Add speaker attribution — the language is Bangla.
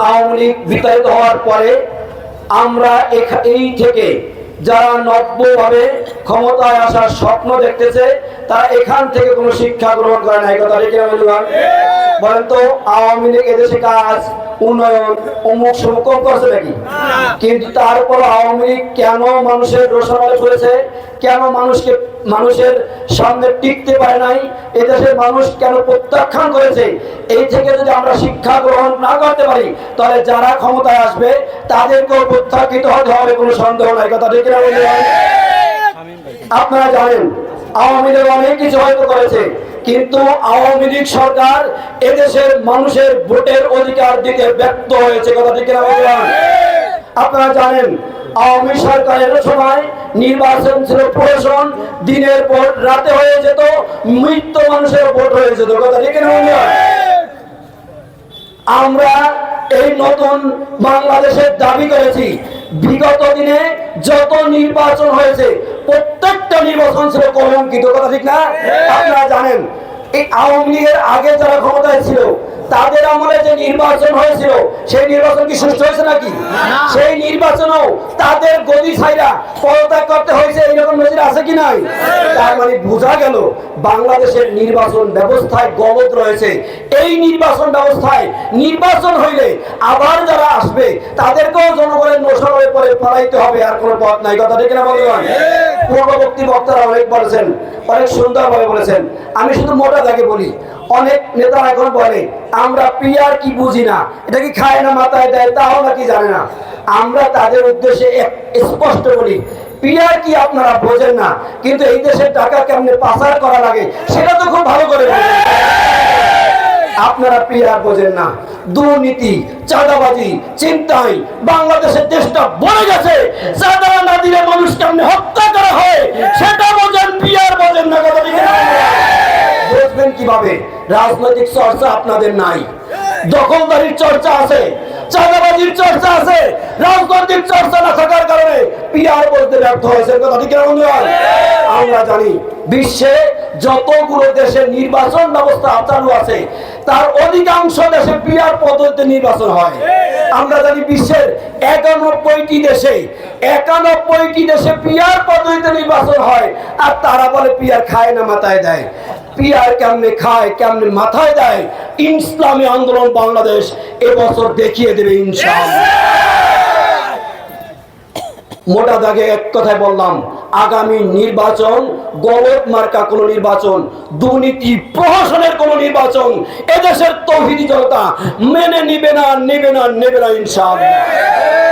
Speaker 1: আওয়ামী লীগ বিতাড়িত হওয়ার পরে আমরা এই থেকে যারা নব্যভাবে ক্ষমতায় আসার স্বপ্ন দেখতেছে তারা এখান থেকে কোনো শিক্ষা গ্রহণ করে না কথা বন্ধুগণ? বলেন তো আওয়ামী লীগ এদেশে কাজ উন্নয়ন অমুক সমুক করছে নাকি? কিন্তু তারপর আওয়ামী লীগ কেন মানুষের রোষণালে চলেছে কেন মানুষকে মানুষের সামনে টিকতে পারে নাই, এদেশের মানুষ কেন প্রত্যাখ্যান করেছে এই থেকে যদি আমরা শিক্ষা গ্রহণ না করতে পারি, তাহলে যারা ক্ষমতায় আসবে, তাদেরকেও প্রত্যাখ্যিত হতে হবে, কোনো সন্দেহ নাই কথা ঠিক না? আপনারা জানেন, আওয়ামী লীগ অনেক কিছু হয়তো করেছে, কিন্তু আওয়ামী লীগ সরকার এদেশের মানুষের ভোটের অধিকার দিতে ব্যর্থ হয়েছে কথা ঠিক না? আপনারা জানেন আওয়ামী সরকারের সময় নির্বাচন ছিল প্রশাসন দিনের পর রাতে হয়ে যেত মৃত্যু মানুষের ভোট হয়ে যেত। কথা ঠিক না আমরা এই নতুন বাংলাদেশের দাবি করেছি বিগত দিনে যত নির্বাচন হয়েছে প্রত্যেকটা নির্বাচন ছিল কলঙ্কিত। কথা ঠিক না? আপনারা জানেন এই আওয়ামী লীগের আগে যারা ক্ষমতায় ছিল তাদের আমলে যে নির্বাচন হয়েছিল সেই নির্বাচন কি সুষ্ঠু হয়েছে নাকি? সেই নির্বাচনও তাদের গদি ছাইরা পদত্যাগ করতে হয়েছে আছে কি নাই? তার মানে বোঝা গেল বাংলাদেশের নির্বাচন ব্যবস্থায় গলদ রয়েছে। এই নির্বাচন ব্যবস্থায় নির্বাচন হইলে আবার যারা আসবে, তাদেরকেও জনগণের পরে হবে, আর কোনো পথ নাই। কথা ঠিক না বন্ধুগণ পূর্ববর্তী বক্তারা অনেক বলেছেন, অনেক সুন্দরভাবে বলেছেন। আমি শুধু মোটা দাগে বলি, অনেক নেতা এখন বলে, আমরা পিয়ার কি বুঝি না? এটা কি খায় না মাথায় দেয়? তাও নাকি জানে না? আমরা তাদের উদ্দেশ্যে স্পষ্ট বলি পিয়ার কি আপনারা বোঝেন না, কিন্তু এই দেশের টাকা কেমনে পাচার করা লাগে, সেটা তো খুব ভালো করে। আপনারা পিয়ার বোঝেন না, দুর্নীতি, চাঁদাবাজি, চিন্তাই বাংলাদেশের দেশটা বলে গেছে, চাঁদা না দিলে মানুষ কেমনে হত্যা করা হয়, সেটা বোঝেন, পিয়ার বোঝেন না কথা বুঝবেন কীভাবে? রাজনৈতিক চর্চা আপনাদের নাই। দখলদারির চর্চা আছে, চাঁদাবাজির চর্চা আছে, রাজনৈতিক চর্চা না থাকার পিয়ার বলতে ব্যর্থ হয়েছে। কথা ঠিক না আমরা জানি বিশ্বে যতগুলো দেশের নির্বাচন ব্যবস্থা চালু আছে তার অধিকাংশ দেশে পিয়ার পদ্ধতিতে নির্বাচন হয়। আমরা জানি বিশ্বের একানব্বইটি দেশে একানব্বইটি দেশে পিয়ার পদ্ধতিতে নির্বাচন হয় আর তারা বলে পিয়ার খায় না মাথায় দেয়। পিয়ার কেমনে খায় কেমনে মাথায় দেয় ইসলামী আন্দোলন বাংলাদেশ এবছর দেখিয়ে দেবে ইনশাআল্লাহ। মোটা দাগে এক কথায় বললাম, আগামী নির্বাচন গলত মার্কা কোন নির্বাচন, দুর্নীতি প্রহসনের কোন নির্বাচন, এদেশের তৌহিদি জনতা মেনে নিবে না, নেবে না নেবে না ইনশাআল্লাহ।